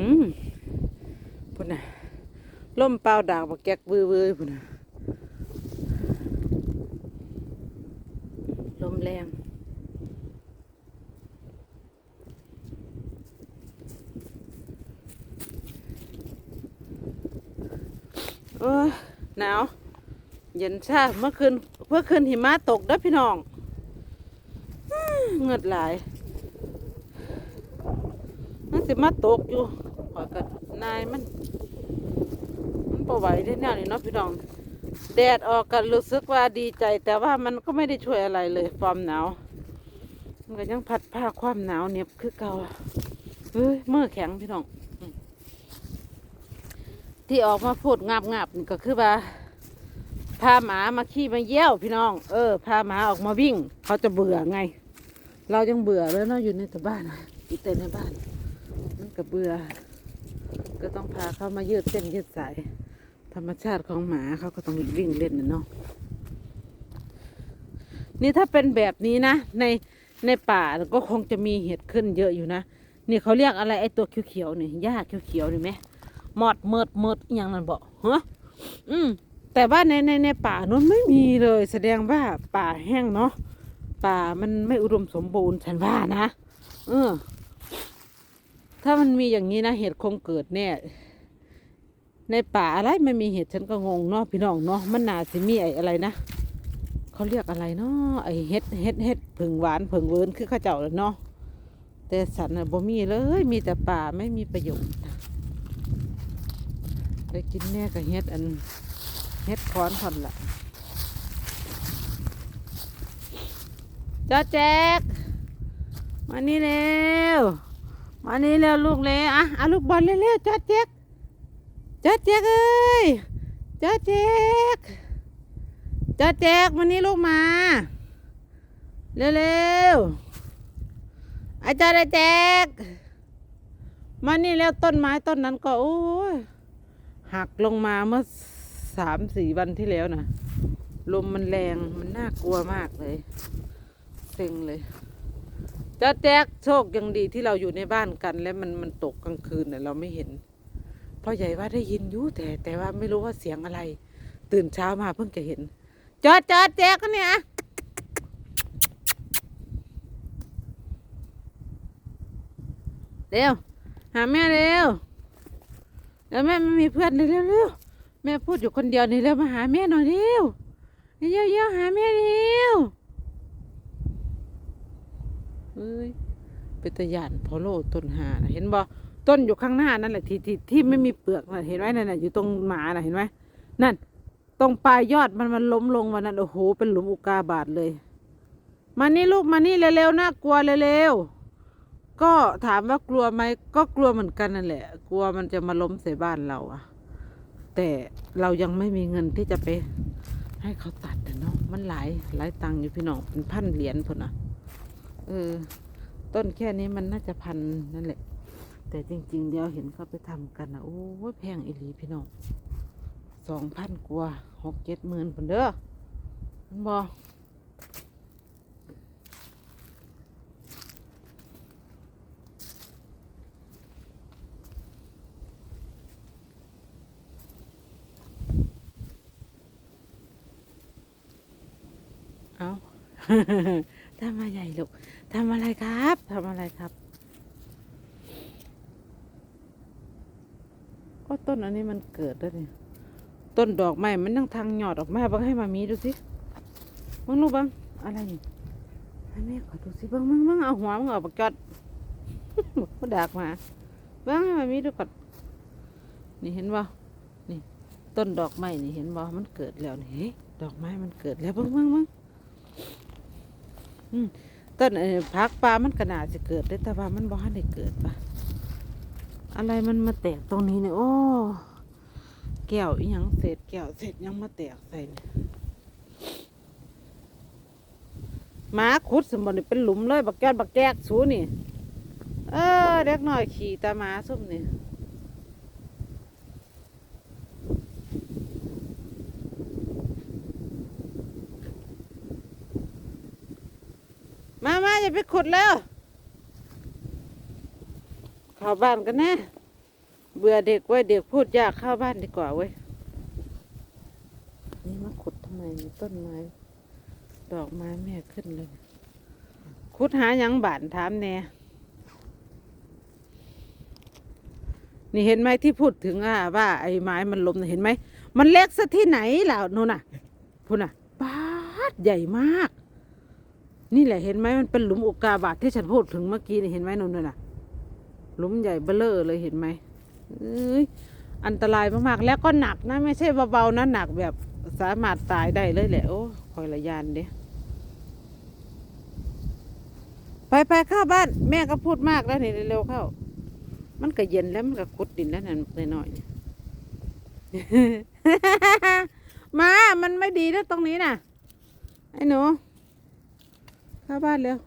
อืมพุ่นน่ะลมเปล่าดากบักแก๊กวือวือพุ่นน่ะลมแรงเออหนาวเย็นชาเมื่อคืนเมื่อคืนหิมะตกด้อพี่น้องเหงือดหลายมันสิมาตกอยู่ นายมัน มันปไหวได้แนวนี้เนาะพี่น้อง แดดออกกันรู้สึกว่าดีใจ แต่ว่ามันก็ไม่ได้ช่วยอะไรเลยความหนาว มันก็ยังพัดผ้าความหนาวเหน็บคือเก่าเฮ้ยมือแข็งพี่น้อง ที่ออกมาพูดงับงับนี่ก็คือว่าพาหมามาขี้มาเยี่ยวพี่น้อง เออพาหมาออกมาวิ่ง เขาจะเบื่อไง เรายังเบื่อแล้วเนาะอยู่ในแต่บ้านอยู่แต่ในบ้านมันก็เบื่อ ก็ต้องพาเขามายืดเส้นยืดสาย ธรรมชาติของหมาเขาก็ต้องวิ่งเล่นนะเนาะนี่ถ้าเป็นแบบนี้นะ ในในป่าก็คงจะมีเห็ดขึ้นเยอะอยู่นะนี่เขาเรียกอะไรไอตัวเขียวๆนี่หญ้าเขียวๆนี่ไหมหมอดเมิดเมิดอย่างนั้นบอกฮะอืมแต่ว่าในในในป่านั้นไม่มีเลย แสดงว่าป่าแห้งเนาะป่ามันไม่อุดมสมบูรณ์ฉันว่านะเออ ถ้ามันมีอย่างนี้นะเห็ดคงเกิดแน่ในป่าอะไรไม่มีเห็ดฉันก็งงเนาะพี่น้องเนาะมันนาสิมีไออะไรนะเขาเรียกอะไรเนาะไอเห็ดเห็ดเห็ดผึ่งหวานผึ่งเวิร์นคือข้าเจ้าเนาะแต่สันบ่มีเลย มีแต่ป่าไม่มีประโยชน์ได้กินแน่กับเฮ็ดอันเฮ็ดค้อนผ่อนละจ้าแจ๊กมานี่เร็ว มานี่เร็วลูกเลยอะเอาลูกบอลเร็วๆจ้าแจ๊กจ้าแจ๊กเอ้ยจ้าแจ๊กจ้าแจ๊กมานี่ลูกมาเร็วๆอาจารย์แจ๊กมานี่แล้วต้นไม้ต้นนั้นก็โอ้ยหักลงมาเมื่อสามสี่วันที่แล้วนะลมมันแรงมันน่ากลัวมากเลยเซ็งเลย จ้าแจ๊กโชคยังดีที่เราอยู่ในบ้านกัน แล้วมันมันตกกลางคืนเน่ะเราไม่เห็นพ่อใหญ่ว่าได้ยินอยู่แต่ แต่ว่าไม่รู้ว่าเสียงอะไร ตื่นเช้ามาเพิ่งจะเห็นจอดจอดแจ๊กเนี่ยเร็วหาแม่เร็วเดี๋ยวแม่ไม่มีเพื่อนเลยเร็วเร็วแม่พูดอยู่คนเดียวนี่เร็วมาหาแม่หน่อยเร็วเร็วเร็วหาแม่เร็ว เอ้ยเป็นตะยานพอโลต้นหาน่ะเห็นบ่ต้นอยู่ข้างหน้านั่นแหละที่ที่ที่ไม่มีเปลือกน่ะเห็นไหมนั่นน่ะอยู่ตรงหมาน่ะเห็นไหมนั่น ตรงปลายยอดมันมันล้มลงวันนั้นโอ้โหเป็นหลุมอุกาบาตเลย มานี่ลูกมานี่เร็วๆน่ากลัวเร็วๆก็ถามว่ากลัวไหมก็กลัวเหมือนกันนั่นแหละ กลัวมันจะมาล้มใส่บ้านเราอะแต่เรายังไม่มีเงินที่จะไป ให้เขาตัดนะเนาะมันหลายหลายตังค์อยู่พี่น้องเป็นพันเหรียญพุ่นนะ เออ ต้นแค่นี้มันน่าจะพันนั่นแหละ แต่จริง ๆ เดียวเห็นเขาไปทำกันนะโอ้ยแพงอีหลีพี่น้องสองพันกว่าหกเจ็ดหมื่นพุ่นเด้อมันบอเอา ทำอะไรลูกทำอะไรครับทำอะไรครับ ก็ต้นอันนี้มันเกิดแล้วเนี่ยต้นดอกไม้มันยังทางหยอดออกมาบังให้มามีดูสิบังลูกบังอะไรนี่ให้แม่ขอดูสิบังบังบังเอาหัวมึงออกปากจอดก็ดากมาบังให้มามีดูก่อนนี่เห็นบ่นี่ต้นดอกไม้นี่เห็นบ่มันเกิดแล้วนี่ดอกไม้มันเกิดแล้วบังบังบัง ต้นพักปลามันกระนาดจะเกิดได้แต่ว่ามันบ่ทันได้เกิดปะอะไรมันมาแตกตรงนี้เนี่ยโอ้แก้วอีหยังเศษแก้วเศษหยังมาแตกใส่เนี่ยหมาขุดสมบัติเป็นหลุมเลยบักแก้วบักแก้กสูนี่ เออเด็กน้อยขี่ตาหมาส้มนี่มามาอย่า ไปขุดแล้วเข้าบ้านกันแน่เบื่อเด็กเว้เด็กพูดยากเข้าบ้านดีกว่าเว้ยนี่มาขุดทำไมมีต้นไม้ดอกไม้แม่ขึ้นเลยขุดหายังบานถามแน่นี่เห็นไหมที่พูดถึงอะว่าไอ้ไม้มันล้มนะเห็นไหมมันเล็กซะที่ไหนล่ะนู่นน่ะพูน่ะบาดใหญ่มาก นี่แหละเห็นไหมมันเป็นหลุมอุกกาบาตที่ฉันพูดถึงเมื่อกี้นี่เห็นไหมนู่นน่ะ หลุมใหญ่เบ้อเร่อเลยเห็นไหมเอ้ยอันตรายมากๆ แล้วก็หนักนะไม่ใช่เบาๆนะหนักแบบสามารถตายได้เลยแหละโอ้คอยละยานเด้ไปไปเข้าบ้าน แม่ก็พูดมากแล้วนี่เร็วเข้า มันก็เย็นแล้วมันก็ขุดดินแล้วนั่นหน่อยๆมา มันไม่ดีนะตรงนี้น่ะ ไอ้หนู เข้าบ้านเร็ว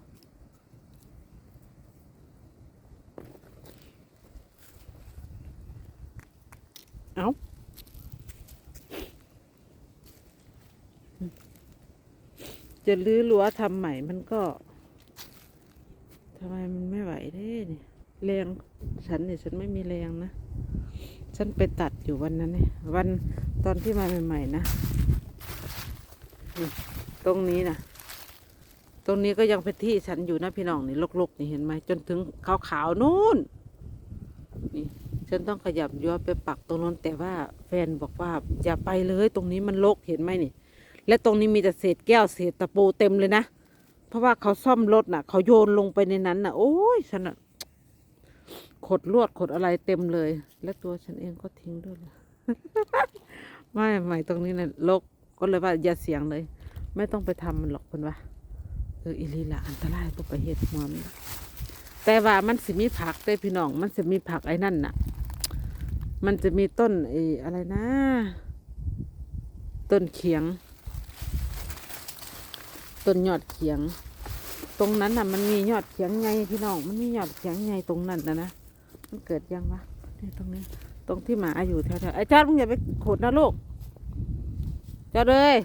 เอาจะลื้อรั้วทำใหม่มันก็ทำไมมันไม่ไหวเด้เนี่ยแรงฉันเนี่ยฉันไม่มีแรงนะ ฉันไปตัดอยู่วันนั้นเนี่ยวันตอนที่มาใหม่ๆนะ ตรงนี้นะ ตรงนี้ก็ยังเป็นที่ฉันอยู่นะพี่น้องนี่ลกๆนี่เห็นไหมจนถึงขาวๆนู่นนี่ฉันต้องขยับย้อนไปปักตรงนั้นแต่ว่าแฟนบอกว่าอย่าไปเลยตรงนี้มันรกเห็นไหมนี่ และตรงนี้มีแต่เศษแก้วเศษตะปูเต็มเลยนะเพราะว่าเขาซ่อมรถน่ะ เขาโยนลงไปในนั้นน่ะ โอ้ยฉันน่ะขดลวดขดอะไรเต็มเลย และตัวฉันเองก็ทิ้งด้วยเลยไม่ไม่ตรงนี้น่ะรกก็เลยว่าอย่าเสียงเลย ไม่ต้องไปทำมันหรอกเพิ่นว่า เอออีลีละอันตรายตัวไปเฮ็ดหมอมนแต่ว่ามันสิมีผักได้พี่น้อง มันสิมีผักไอ้นั่นน่ะ มันจะมีต้นไอ้อะไรนะ ต้นเขียง ต้นยอดเขียง ตรงนั้นน่ะ มันมียอดเขียงไงพี่น้อง มันมียอดเขียงไงตรงนั้นนะนะมันเกิดยังวะนี่ตรงนี้ ตรงที่หมาอยู่แถวๆไอ้จอดมึงอย่าไปขุดนะลูกจอดเลย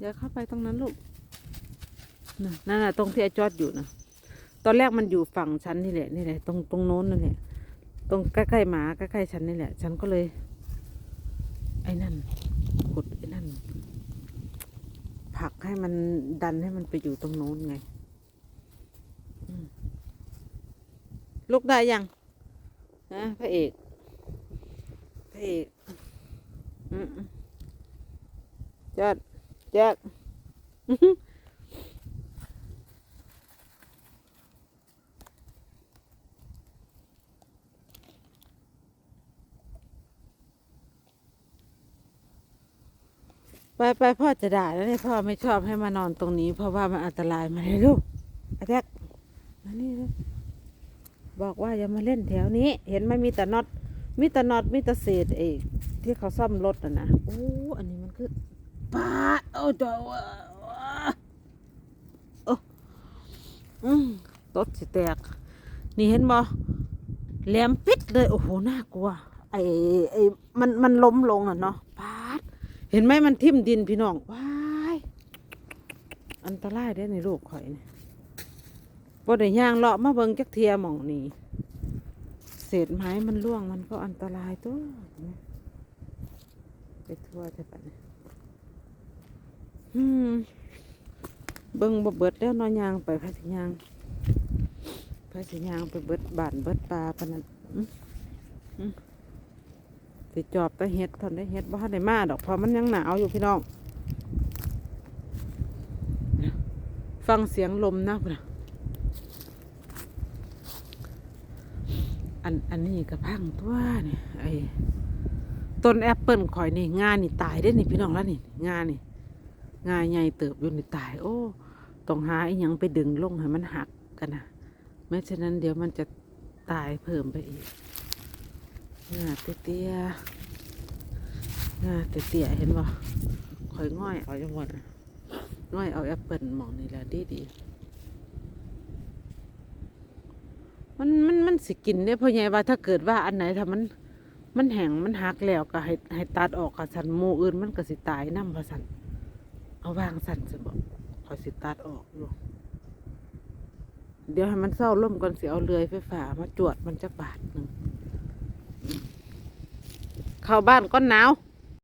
อย่าเข้าไปตรงนั้นลูก นั่นน่ะตรงที่ไอ้จอดอยู่นะตอนแรกมันอยู่ฝั่งฉันนี่แหละนี่แหละตรงตรงโน้นนั่นแหละตรงใกล้ๆหมาใกล้ๆฉันนี่แหละฉันก็เลย ไอ้นั่นขุดไอ้นั่นผลักให้มันดันให้มันไปอยู่ตรงโน้นไงลุกได้ยังฮะพระเอกพระเอกอืมๆจอดจอด ไปไปพ่อจะด่าแล้วเนี่ยพ่อไม่ชอบให้มานอนตรงนี้ เพราะว่ามันอันตรายมาเลยลูกอาแจ็คมานี่เลยบอกว่าอย่ามาเล่นแถวนี้ เห็นไหมมีแต่น็อตมีแต่น็อตมีแต่เศษเอกที่เขาซ่อมรถอะนะโอ้อันนี้มันคือปาโอ้จอวโอ้อืมรถสิแตก นี่เห็นบ่แหลมปิดเลย โอ้โหน่ากลัวไอ้ไอ้มันมันล้มลงอะเนาะปา เห็นไหมมันทิ่มดินพี่น้องว้ายอันตรายเด้ในลูกข่อยนี่บ่ได้ย่างเลาะมาเบิ่งจักเทียหมองนี่เศษไม้มันล่วงมันก็อันตรายตัวไปทั่วจะปะเนี่ยอืมเบิ่งบ่เบิดแล้วนอนยางไปพะสิยางพะสิยางไปเบิดบานเบิดปลาปะนั้นอื้ออื้อ สิจอบแตะเฮ็ดทนได้เฮ็ดบ่ทันได้มาดอกเพราะมันยังหนาวอยู่พี่น้อง ฟังเสียงลมนะพุ่นน่ะอันอันนี้กระพังตัวนี่ไอ้ต้นแอปเปิลข่อยนี่งานนี่ตายได้นี่พี่น้องแล้วนี่งานนี่งานใหญ่เติบอยู่นี่ตาย โอ้ต้องหาอีหยังไปดึงลงให้มันหักกันนะไม่ฉะนั้นเดี๋ยวมันจะตายเพิ่มไปอีก งาเตี้ยๆงาเตี้ยเห็นบ่ข่อยง่อยเอาจังหวัดง่อยเอาแอปเปิลหมองนี่แหละดีดีมันมันมันสิกินได้เพราะไงว่าถ้าเกิดว่าอันไหนถ้ามัน มันแห้งมันหักแล้วก็ให้ให้ตัดออกกับสันหมูอื่นมันก็สิตายน้ำพะสันเอาวางสันสิบอกข่อยสิตัดออกอยู่เดี๋ยวให้มันเศร้าล่มก่อนสิเอาเลื่อยไฟฟ้ามาจวดมันจะบาทหนึ่ง เข้าบ้านก้อนหนาว